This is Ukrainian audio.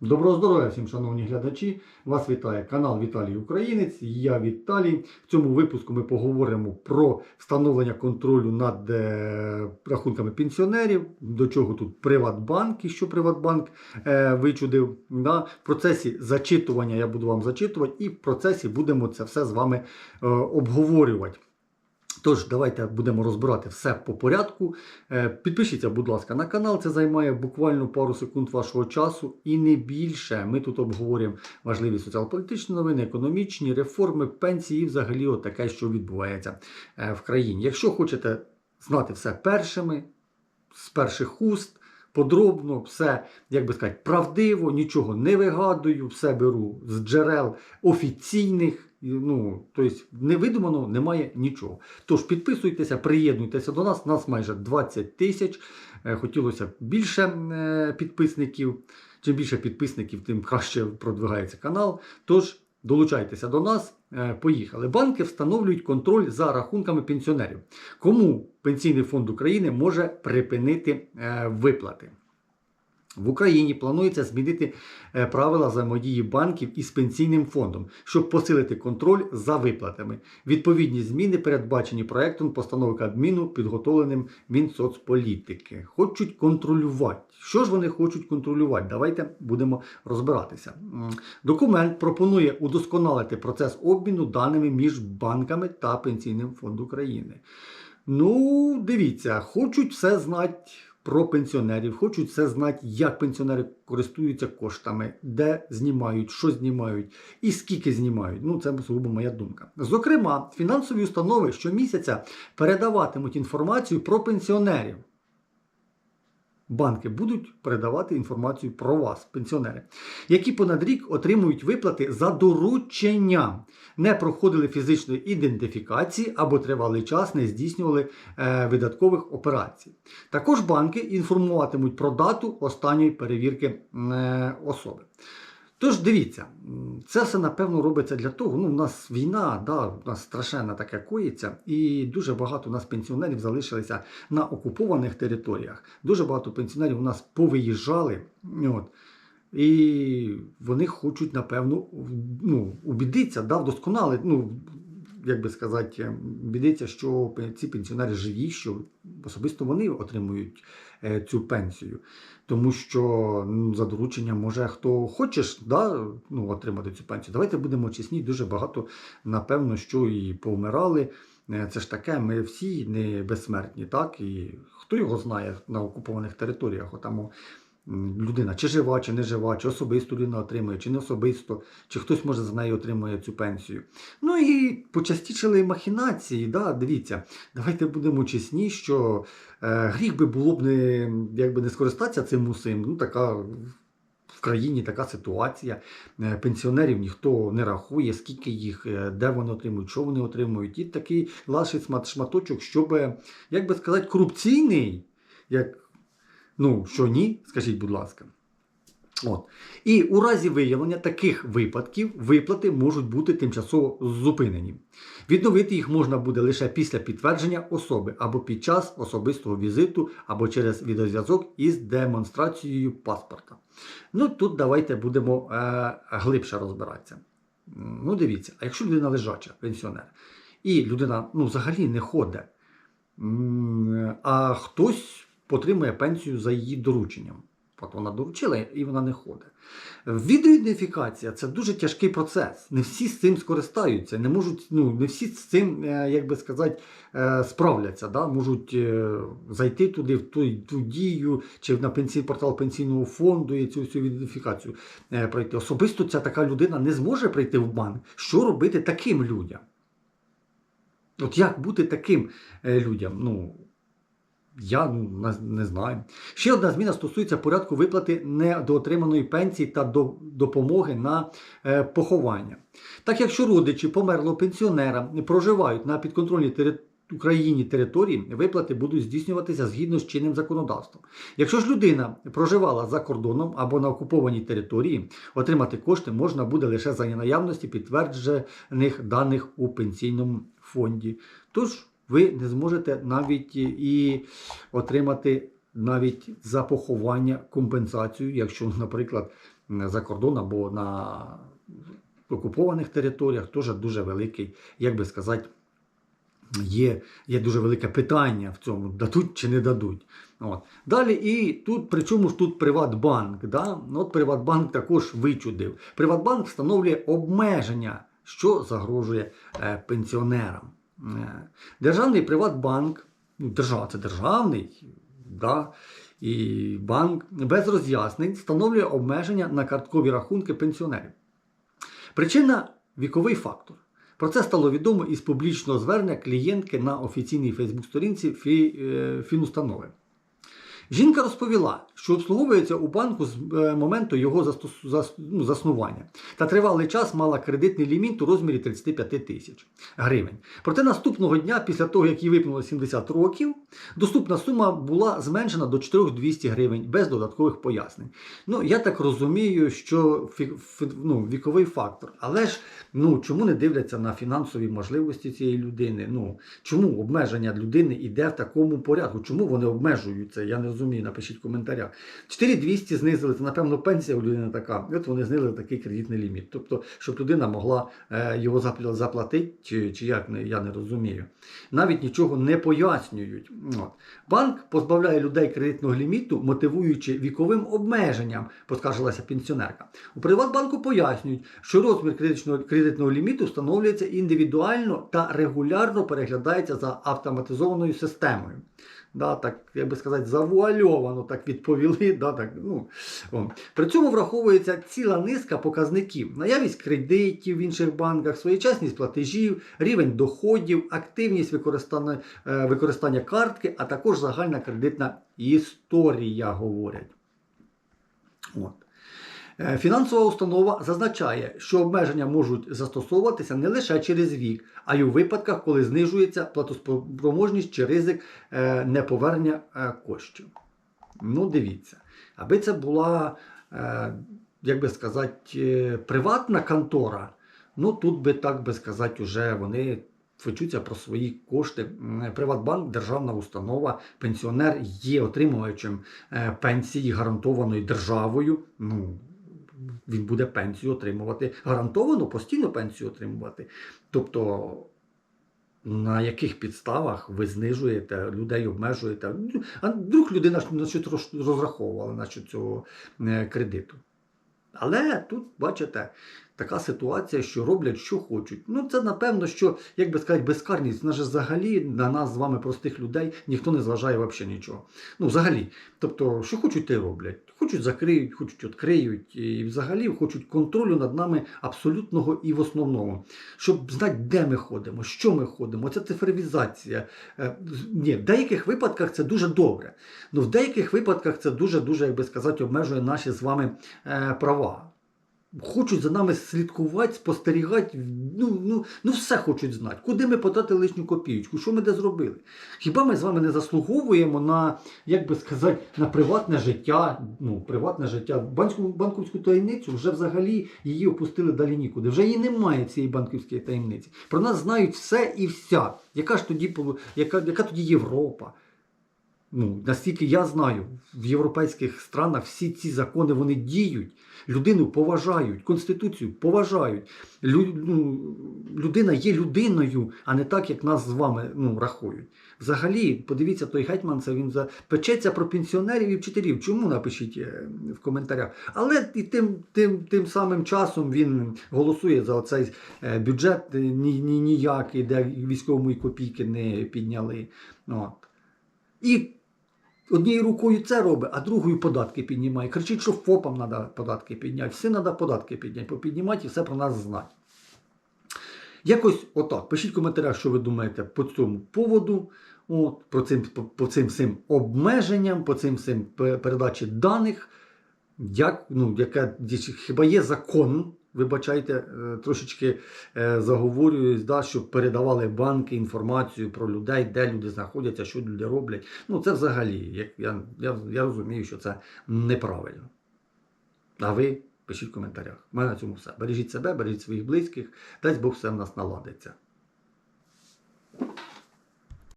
Доброго здоров'я всім, шановні глядачі! Вас вітає канал Віталій Українець. Я Віталій. В цьому випуску ми поговоримо про встановлення контролю над е, рахунками пенсіонерів, до чого тут Приватбанк і що Приватбанк е, вичудив. Да? В процесі зачитування я буду вам зачитувати, і в процесі будемо це все з вами е, обговорювати. Тож, давайте будемо розбирати все по порядку. Е, Підпишіться, будь ласка, на канал. Це займає буквально пару секунд вашого часу і не більше. Ми тут обговорюємо важливі соціал-політичні новини, економічні реформи, пенсії і взагалі таке, що відбувається е, в країні. Якщо хочете знати все першими, з перших уст. Подробно, все, як би сказати, правдиво, нічого не вигадую, все беру з джерел офіційних. Ну, тобто невидумано немає нічого. Тож підписуйтеся, приєднуйтеся до нас. Нас майже 20 тисяч. Е, Хотілося б більше е, підписників. Чим більше підписників, тим краще продвигається канал. Тож долучайтеся до нас. Е, Поїхали. Банки встановлюють контроль за рахунками пенсіонерів. Кому Пенсійний фонд України може припинити виплати? В Україні планується змінити е, правила взаємодії банків із пенсійним фондом, щоб посилити контроль за виплатами. Відповідні зміни передбачені проектом постанови Кабміну, підготовленим Мінсоцполітики. Хочуть контролювати. Що ж вони хочуть контролювати? Давайте будемо розбиратися. Документ пропонує удосконалити процес обміну даними між банками та Пенсійним фондом України. Ну, дивіться, хочуть все знати про пенсіонерів, хочуть все знати, як пенсіонери користуються коштами, де знімають, що знімають і скільки знімають. Ну, це сугубо моя думка. Зокрема, фінансові установи щомісяця передаватимуть інформацію про пенсіонерів. Банки будуть передавати інформацію про вас, пенсіонери, які понад рік отримують виплати за дорученням, не проходили фізичної ідентифікації або тривалий час не здійснювали е, видаткових операцій. Також банки інформуватимуть про дату останньої перевірки е, особи. Тож дивіться, це все напевно робиться для того. Ну, у нас війна, да, у нас страшенна таке коїться, і дуже багато у нас пенсіонерів залишилися на окупованих територіях. Дуже багато пенсіонерів у нас повиїжджали. От, і вони хочуть, напевно, ну, убідитися, да, вдосконалити, ну, як би сказати, убідитися, що ці пенсіонери живі, що особисто вони отримують е, цю пенсію. Тому що ну, за дорученням може хто хочеш да, ну, отримати цю пенсію. Давайте будемо чесні, дуже багато, напевно, що і повмирали. Е, Це ж таке, ми всі не безсмертні, так? І хто його знає на окупованих територіях? Отамо людина чи жива, чи не жива, чи особисто людина отримує, чи не особисто, чи хтось може за неї отримує цю пенсію. Ну і почастішили махінації. Да? Дивіться, давайте будемо чесні, що е, гріх би було б не, якби не скористатися цим усім. Ну, така в країні така ситуація. Е, Пенсіонерів ніхто не рахує, скільки їх, е, де вони отримують, що вони отримують. І такий лаший шматочок, щоб, як би сказати, корупційний, як, ну, що ні, скажіть, будь ласка. От. І у разі виявлення таких випадків виплати можуть бути тимчасово зупинені. Відновити їх можна буде лише після підтвердження особи або під час особистого візиту, або через відеозв'язок із демонстрацією паспорта. Ну тут давайте будемо е, глибше розбиратися. Ну, дивіться, а якщо людина лежача, пенсіонер, і людина ну, взагалі не ходить, а хтось отримує пенсію за її дорученням. От вона доручила і вона не ходить. Відеоідентифікація це дуже тяжкий процес. Не всі з цим скористаються, не можуть, ну, не всі з цим, е, як би сказати, е, справляться. Да? Можуть е, зайти туди, в ту, ту дію, чи на пенсій, портал пенсійного фонду і цю всю ідентифікацію пройти. Особисто ця така людина не зможе прийти в банк. Що робити таким людям? От як бути таким людям? Ну, я не- не знаю. Ще одна зміна стосується порядку виплати недоотриманої пенсії та допомоги на е, поховання. Так, якщо родичі померлого пенсіонера проживають на підконтрольній території, Україні території виплати будуть здійснюватися згідно з чинним законодавством. Якщо ж людина проживала за кордоном або на окупованій території, отримати кошти можна буде лише за наявності підтверджених даних у пенсійному фонді. Тож ви не зможете навіть і отримати навіть за поховання компенсацію, якщо, наприклад, за кордон або на окупованих територіях, теж дуже великий, як би сказати, є, є дуже велике питання в цьому, дадуть чи не дадуть. От. Далі і тут, причому ж тут Приватбанк. Да? Ну, От Приватбанк також вичудив. Приватбанк встановлює обмеження, що загрожує е, пенсіонерам. Е, Державний Приватбанк, ну, держава, це державний, да? і банк без роз'яснень встановлює обмеження на карткові рахунки пенсіонерів. Причина віковий фактор. Про це стало відомо із публічного звернення клієнтки на офіційній Фейсбук-сторінці е, Фінустанови. Жінка розповіла, що обслуговується у банку з е, моменту його ну, заснування та тривалий час мала кредитний ліміт у розмірі 35 тисяч гривень. Проте наступного дня, після того, як їй виповнилося 70 років, доступна сума була зменшена до 4200 гривень без додаткових пояснень. Ну, я так розумію, що ну, віковий фактор. Але ж ну, чому не дивляться на фінансові можливості цієї людини? Ну, чому обмеження людини йде в такому порядку? Чому вони обмежуються? Я не розумію, напишіть в коментарях. 4200 знизили, це, напевно, пенсія у людини така. От вони знизили такий кредитний ліміт. Тобто, щоб людина могла е, його заплатити, чи, чи як, я не розумію. Навіть нічого не пояснюють. От. Банк позбавляє людей кредитного ліміту, мотивуючи віковим обмеженням, поскаржилася пенсіонерка. У Приватбанку пояснюють, що розмір кредитного, кредитного ліміту встановлюється індивідуально та регулярно переглядається за автоматизованою системою. Да, так, як би сказати, завуальовано так відповіли. Да, так, ну. При цьому враховується ціла низка показників: наявність кредитів в інших банках, своєчасність платежів, рівень доходів, активність використання, е, використання картки, а також загальна кредитна історія, говорять. От. Е, Фінансова установа зазначає, що обмеження можуть застосовуватися не лише через вік, а й у випадках, коли знижується платоспроможність чи ризик е, неповернення е, коштів. Ну, дивіться, аби це була, як би сказати, приватна контора, ну тут би так би сказати, вже вони фечуться про свої кошти. Приватбанк, державна установа, пенсіонер є отримувачем пенсії гарантованої державою. Ну, він буде пенсію отримувати гарантовано, постійно пенсію отримувати. Тобто, на яких підставах ви знижуєте людей, обмежуєте? А вдруг людина на розраховувала на цього е, кредиту. Але тут, бачите, така ситуація, що роблять, що хочуть. Ну, це напевно, що, як би сказати, безкарність. Вона взагалі на нас з вами, простих людей, ніхто не зважає взагалі нічого. Ну, взагалі. Тобто, що хочуть, те роблять. Хочуть закриють, хочуть відкриють. І взагалі хочуть контролю над нами абсолютного і в основному. Щоб знати, де ми ходимо, що ми ходимо. Ця цифровізація. Е, Ні, в деяких випадках це дуже добре. але в деяких випадках це дуже-дуже, як би сказати, обмежує наші з вами е, права. Хочуть за нами слідкувати, спостерігати, ну, ну, ну все хочуть знати. Куди ми потратили лишню копійку, що ми де зробили? Хіба ми з вами не заслуговуємо на, як би сказати, на приватне життя, ну, приватне життя, банківську, банківську таємницю вже взагалі її опустили далі нікуди. Вже її немає цієї банківської таємниці. Про нас знають все і вся. Яка ж тоді яка, яка тоді Європа? Ну, наскільки я знаю, в європейських странах всі ці закони вони діють. Людину поважають, Конституцію поважають. Лю, ну, людина є людиною, а не так, як нас з вами ну, рахують. Взагалі, подивіться, той гетьман, це він за... печеться про пенсіонерів і вчителів. Чому напишіть е, в коментарях? Але і тим, тим, тим самим часом він голосує за оцей е, бюджет е, ні, ні, ніякий, де військовому і копійки не підняли. От. І однією рукою це робить, а другою податки піднімає. Кричить, що ФОПам треба податки підняти, всі треба податки підняти, попіднімати і все про нас знати. Якось отак. Пишіть в коментарях, що ви думаєте по цьому поводу, от, про цим, по, по цим всім обмеженням, по цим всім передачі даних. Як, ну, яка, хіба є закон, вибачайте, е, трошечки е, заговорююсь, да, щоб передавали банки інформацію про людей, де люди знаходяться, що люди роблять. Ну, це взагалі, я, я, я розумію, що це неправильно. А ви пишіть в коментарях. У мене на цьому все. Бережіть себе, бережіть своїх близьких, дасть Бог все в нас наладиться.